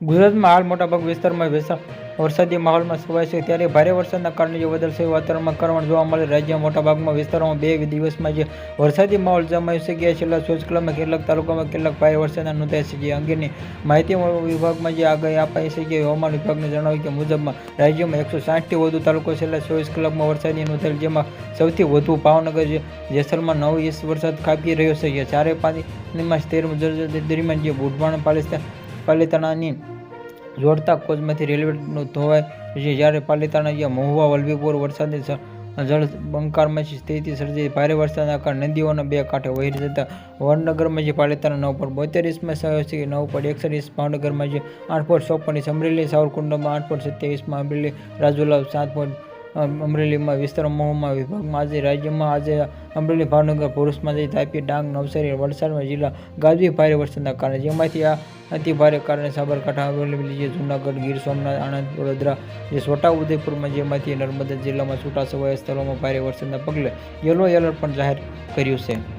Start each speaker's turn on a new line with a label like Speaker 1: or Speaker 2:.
Speaker 1: ગુજરાતમાં હાલ મોટાભાગ વિસ્તારમાં વેસા, વરસાદી માહોલમાં છવાય છે. ત્યારે ભારે વરસાદના કારણે જે વાદળછાયું વાતાવરણમાં કરવણ જોવા મળે. રાજ્યના મોટાભાગમાં વિસ્તારોમાં બે દિવસમાં જે વરસાદી માહોલ જમાયો છે. ગયા છેલ્લા કલાકમાં કેટલાક તાલુકામાં કેટલાક ભારે વરસાદના નોંધાય છે. જે અંગેની માહિતી વિભાગમાં જે આગાહી અપાઈ છે કે હવામાન વિભાગને જણાવ્યું કે મુજબમાં રાજ્યમાં એકસો સાઠથી વધુ તાલુકો છેલ્લા ચોવીસ કલાકમાં વરસાદની નોંધાયેલ, જેમાં સૌથી વધુ ભાવનગર છે, જેસલમાં નવ ઇંચ વરસાદ ખાબકી રહ્યો છે. જે ચારે પાંચમાં તેર દરમિયાન જે બુઢવાણ પાલિસ્તા, પાલિતાણાની જોડતા કોચમાંથી રેલવેનું ધોવાય. છે જ્યારે પાલિતાણા જ્યાં મહુવા, વલભીપુર વરસાદની જળ બંકારમાં છે, સ્થિતિ સર્જાઈ. ભારે વરસાદના કારણે નદીઓના બે કાંઠે વહી જતા વડનગરમાં જે પાલિતાણા નવ પોઈન્ટ બોતેર ઇંચમાં સહયો છે નવ પોઈન્ટ એકસઠ ઇંચ, ભાવનગરમાં જે આઠ પોઈન્ટ ચોપન સમરેલી સાવરકુંડમાં આઠ પોઈન્ટ સત્યાવીસમાં અમરેલી રાજુલા સાત પોઈન્ટ અમરેલીમાં વિસ્તારોમાં વિભાગમાં આજે રાજ્યમાં આજે અમરેલી ભાવનગર ભરૂચમાં જઈ તાપી ડાંગ, નવસારી, વલસાડમાં જિલ્લા ગાજવી ભારે વરસાદના કારણે જેમાંથી આ અતિ ભારે કારણે સાબરકાંઠા, અમરેલી જે જૂનાગઢ, ગીર, સોમનાથ, આણંદ, વડોદરા જે છોટાઉદેપુરમાં જેમાંથી નર્મદા જિલ્લામાં છૂટાછવાયા સ્થળોમાં ભારે વરસાદના પગલે યલો એલર્ટ પણ જાહેર કર્યું છે.